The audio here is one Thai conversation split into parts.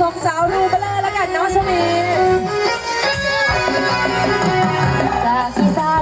สองสาวดูไปเลยแล้วกันน้องชมีจากอีสา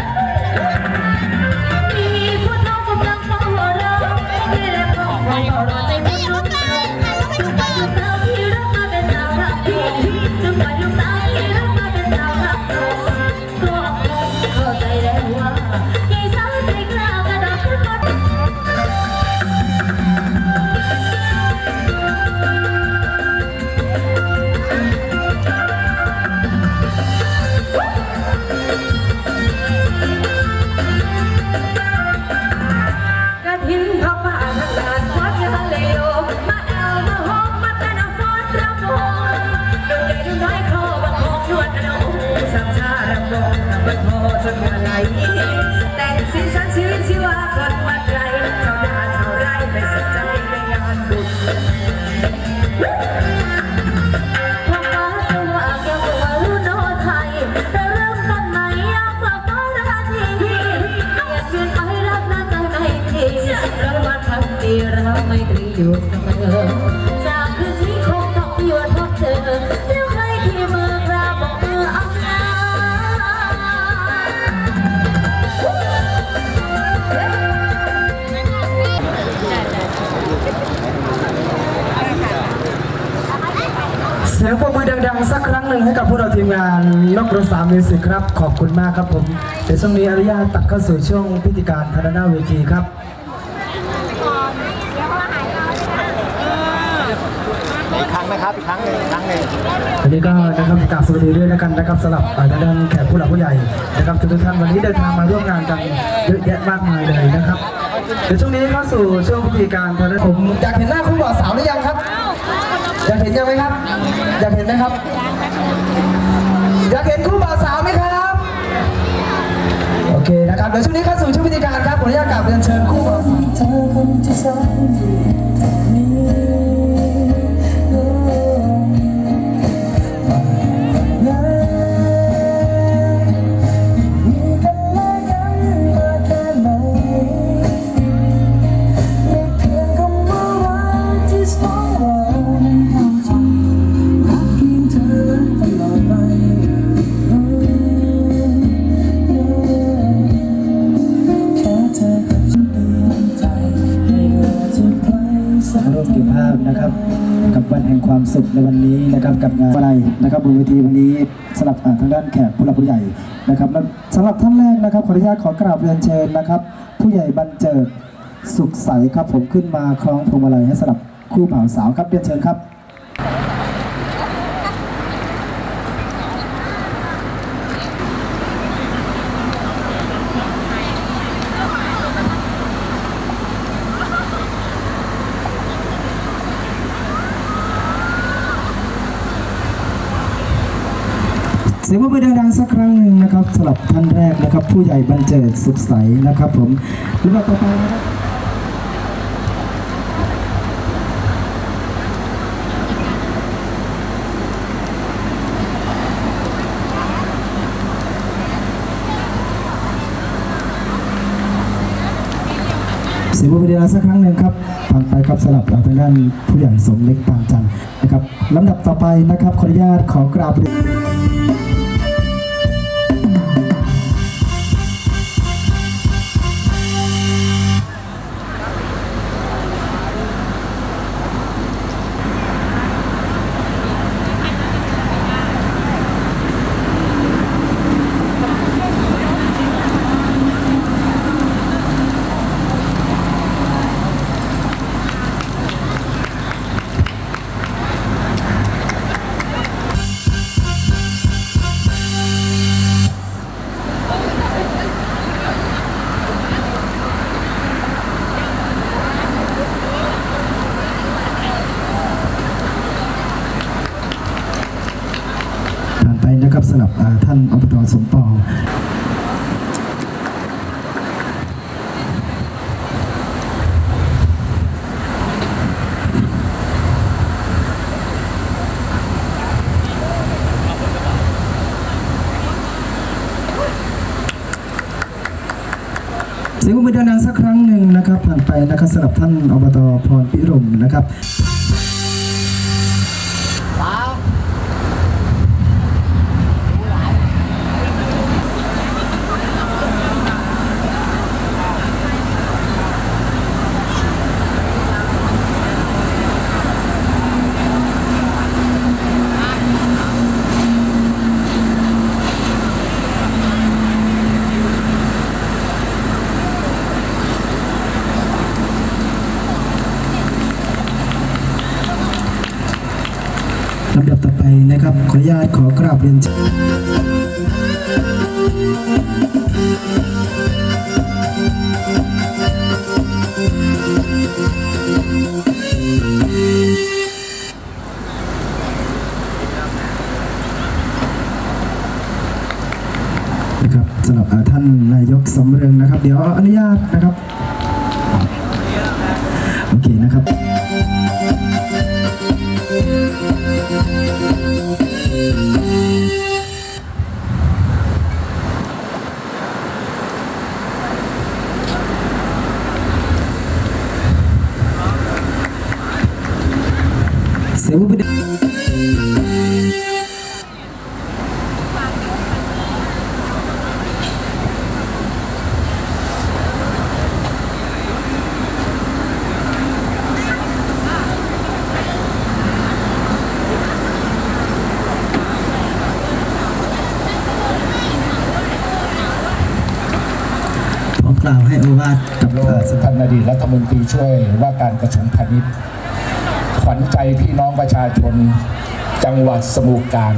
ารพัดพัดีรัไม่ตรีอยู่เสมอจากคืนนี้คงต้องอยู่พบเธอแล้วใครที่มือกราบอกมืออำลาเสียงปรบมือดังๆ สักครั้งหนึ่งให้กับพวกเราทีมงานนกกระสามีสิกครับ ขอบคุณมากครับผม เดี๋ยวช่วงนี้อนุญาตตัดเข้าสู่ช่วงพิธีการธนาเวทีครับ อีกครั้งนะครับอีกครั้งหนึ่งอีกครั้งหนึ่งวันนี้ก็นะครับกราบสวัสดีด้วยนะครับนะครับสำหรับทางด้านแขกผู้หลักผู้ใหญ่นะครับทุกท่านวันนี้เดินทางมาร่วมงานกันเยอะแยะมากมายเลยนะครับเดี๋ยวช่วงนี้เข้าสู่ช่วงพิธีการทางด้าผมอยากเห็นหน้าคุณบ่าวสาวหรือยังครับอยากเห็นยังไหมครับ อยากเห็นไหมครับอยากเห็นคู่บ่าวสาวไหมครับโอเคนะครับเดี๋ยวช่วงนี้เข้าสู่ช่วงพิธีการครับผมอยากกราบเรียนเชิญคู่บ่าวสาว ในวันนี้นะครับกับงานอะไรนะครับบนเวทีวันนี้สำหรับทางด้านแขกผู้หลักผู้ใหญ่นะครับสำหรับท่านแรกนะครับขออนุญาตขอกราบเรียนเชิญนะครับ ผู้ใหญ่บรรเจิดสุขใสครับผมขึ้นมาคล้องพวงมาลัยให้สำหรับคู่บ่าวสาวครับเรียนเชิญครับ สียงปรบมือดังๆสักครั้งหนึ่งนะครับสำหรับท่านแรกนะครับ ผู้ใหญ่บรรเจิดสุขใสนะครับ ผมลำดับต่อไปนะครับเสียงปรบมือดังสักครั้งหนึ่งครับผ่านไปครับสำหรับทางด้านผู้ใหญ่สมเล็กปานจันทร์นะครับลำดับต่อไปนะครับขออนุญาตขอกราบเรียน เสียงปรบมือดังสักครั้งหนึ่งนะครับผ่านไปนะครับสำหรับท่านอบตพรพิรมนะครับ ลำดับต่อไปนะครับ ขออนุญาตขอก ราบเรียนเชิญนะครับสำหรับท่านนายกสมเริงนะครับ เดี๋ยวอนุญาตนะครับ สียงปรบมือขอกล่าวให้โอวาทกับโดอ่ายสท่านอดีตรัฐมนตรีช่วยว่าการกระทรวงพาณิชย์ ขวัญใจพี่น้องประชาชน จังหวัดสมุทรปราการ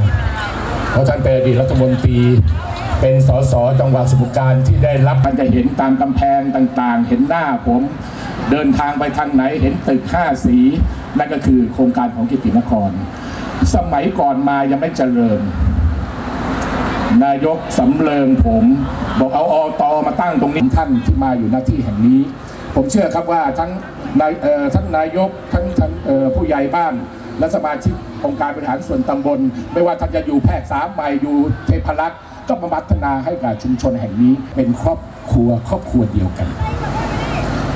เพราะท่านเป็นอดีตรัฐมนตรีเป็นสสจังหวัดสมุทรปราการที่ได้รับมันจะเห็นตามกำแพงต่างๆ เห็นหน้าผม เดินทางไปทางไหนเห็นตึกห้าสีนั่นก็คือโครงการของกิตินคร สมัยก่อนมายังไม่เจริญ นายกสำเริงผม บอกเอาอตอมาตั้งตรงนี้ท่านที่มาอยู่หน้าที่แห่งนี้ ผมเชื่อครับว่าทั้ง นายท่านนายกทั้งท่านผู้ใหญ่บ้าน และสมาชิกองค์การบริหารส่วนตำบล ไม่ว่าท่านจะอยู่แพรกสามใหม่อยู่เทพรักษ์ก็มาพัฒนาให้กับชุมชนแห่งนี้เป็นครอบครัวครอบครัวเดียวกัน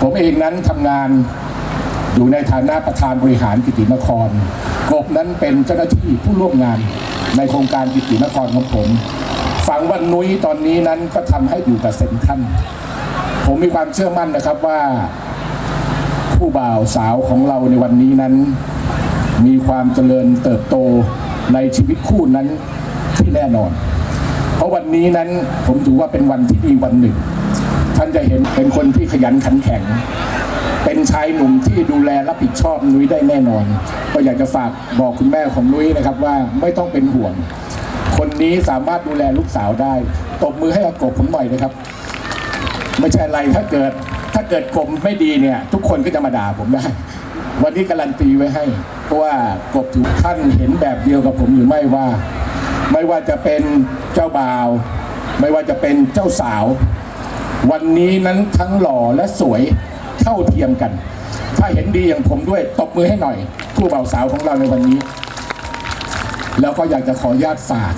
ผมเองนั้นทำงานอยู่ในฐานะประธานบริหารกิตินครกบนั้นเป็นเจ้าหน้าที่ผู้ร่วมงานในโครงการกิตินครของผมฝังวันนุ้ยตอนนี้นั้นก็ทำให้อยู่กับเซนทรันผมมีความเชื่อมั่นนะครับว่า ผู้บ่าวสาวของเราในวันนี้นั้น มีความเจริญเติบโตในชีวิตคู่นั้นที่แน่นอน เพราะวันนี้นั้นผมถือว่าเป็นวันที่ดีวันหนึ่ง ท่านจะเห็นเป็นคนที่ขยันขันแข็ง เป็นชายหนุ่มที่ดูแลรับผิดชอบนุ้ยได้แน่นอน ก็อยากจะฝากบอกคุณแม่ของนุ้ยนะครับว่าไม่ต้องเป็นห่วง คนนี้สามารถดูแลลูกสาวได้ตบมือให้กับกบผมหน่อยนะครับ ไม่ใช่อะไรถ้าเกิด ถ้าเกิดกบไม่ดีเนี่ย ทุกคนก็จะมาด่าผมได้ วันนี้การันตีไว้ให้ เพราะว่ากบถูกท่านเห็นแบบเดียวกับผมหรือไม่ว่า ไม่ว่าจะเป็นเจ้าบ่าว ไม่ว่าจะเป็นเจ้าสาว วันนี้นั้นทั้งหล่อและสวยเท่าเทียมกัน ถ้าเห็นดีอย่างผมด้วยตบมือให้หน่อยคู่บ่าวสาวของเราในวันนี้ แล้วก็อยากจะขอญาตฝาก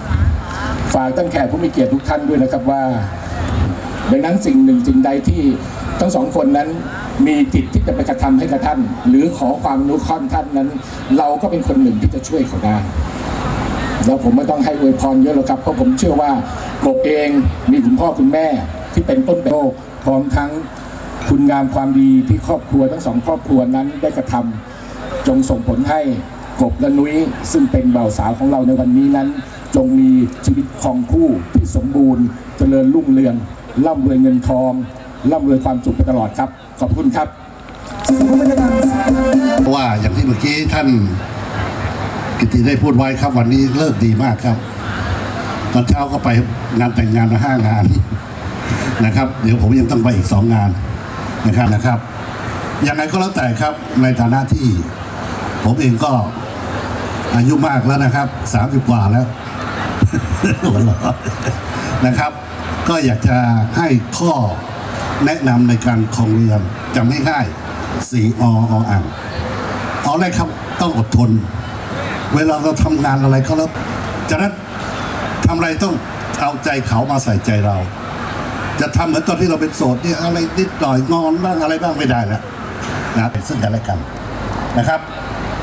ฝากตั้งแขกผู้มีเกียรติทุกท่านด้วยนะครับว่า ดังนั้นสิ่งหนึ่งสิ่งใดที่ ทั้งสองคนนั้นมีจิตที่จะไปกระทำให้กับท่าน หรือขอความอนุเคราะห์ท่านนั้น เราก็เป็นคนหนึ่งที่จะช่วยเขาได้แล้วผมไม่ต้องให้อวยพรเยอะหรอกครับเพราะผมเชื่อว่ากบเองมีคุณพ่อคุณแม่ที่เป็นต้นแบบพร้อมทั้งคุณงามความดีที่ครอบครัวทั้งสองครอบครัวนั้นได้กระทำจงส่งผลให้กบและนุ้ยซึ่งเป็นบ่าวสาวของเราในวันนี้นั้น จงมีชีวิตครองคู่ที่สมบูรณ์ เจริญรุ่งเรืองร่ำรวยเงินทอง ร่ำรวยความสุขไปตลอดครับ ขอบคุณครับเพราะว่าอย่างที่เมื่อกี้ท่านกิติได้พูดไว้ครับวันนี้เลิกดีมากครับ ตอนเช้าก็ไปงานแต่งงานมาห้างานนะครับ เดี๋ยวผมยังต้องไปอีกสองงานนะครับนะครับยังไงก็แล้วแต่ครับในฐานะที่ ผมเองก็อายุมากแล้วนะครับสามสิบกว่าแล้วหัวเราะนะครับ ก็อยากจะให้ข้อ แนะนำในการครองเรือนจำง่ายสี่อออ่างเอาแรกครับต้องอดทน เวลาเราทำงานอะไรก็แล้วจากนั้นทำอะไรต้องเอาใจเขามาใส่ใจเรา จะทำเหมือนตอนที่เราเป็นโสดเนี่ยอะไรนิดหน่อยงอนบ้างอะไรบ้างไม่ได้แล้วนะซึ่งกันและกันนะครับ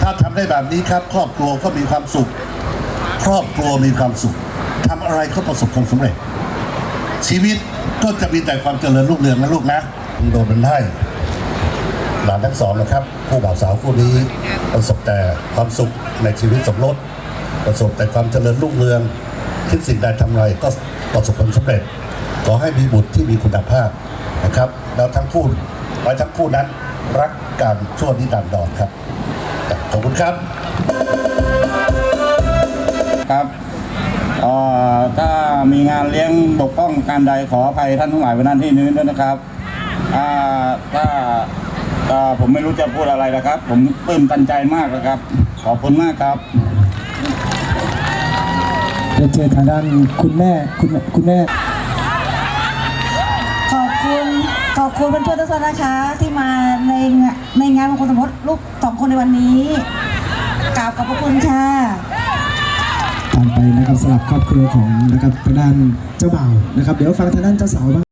ถ้าทำได้แบบนี้ครับ ครอบครัวก็มีความสุข ครอบครัวมีความสุขทำอะไรก็ประสบความสำเร็จชีวิต ก็จะมีแต่ความเจริญรุ่งเรืองนะลูกนะโดนมันให้หลานทั้งสองนะครับผู้บ่าวสาวคู่นี้ประสบแต่ความสุขในชีวิตสมรสประสบแต่ความเจริญรุ่งเรืองคิดสิ่งใดทำไรก็ประสบความสำเร็จ ขอให้มีบุตรที่มีคุณภาพนะครับแล้วทั้งคู่ไว้ทั้งคู่นั้นรักกันชั่วนิรันดรครับขอบคุณครับครับ อ่อถ้ามีงานเลี้ยงบกพร่องการใดขออภัยท่านทั้งหลายไว้นั่นที่นี้ด้วยนะครับอ่าถ้าอ่าผมไม่รู้จะพูดอะไรนะครับ ผมปลื้มตันใจมากนะครับ ขอบคุณมากครับ เรียนเชิญทางด้านคุณแม่คุณคุณแม่ ขอบคุณขอบคุณเพื่อนๆทุกท่านนะคะที่มาในงานในงานมงคลสมรสลูกสองคนในวันนี้กราบขอบพระคุณค่ะ ผ่านไปนะครับสลับครอบครัวของนะครับทางด้านเจ้าบ่าวนะครับ เดี๋ยวฟังทางด้านเจ้าสาวบ้าง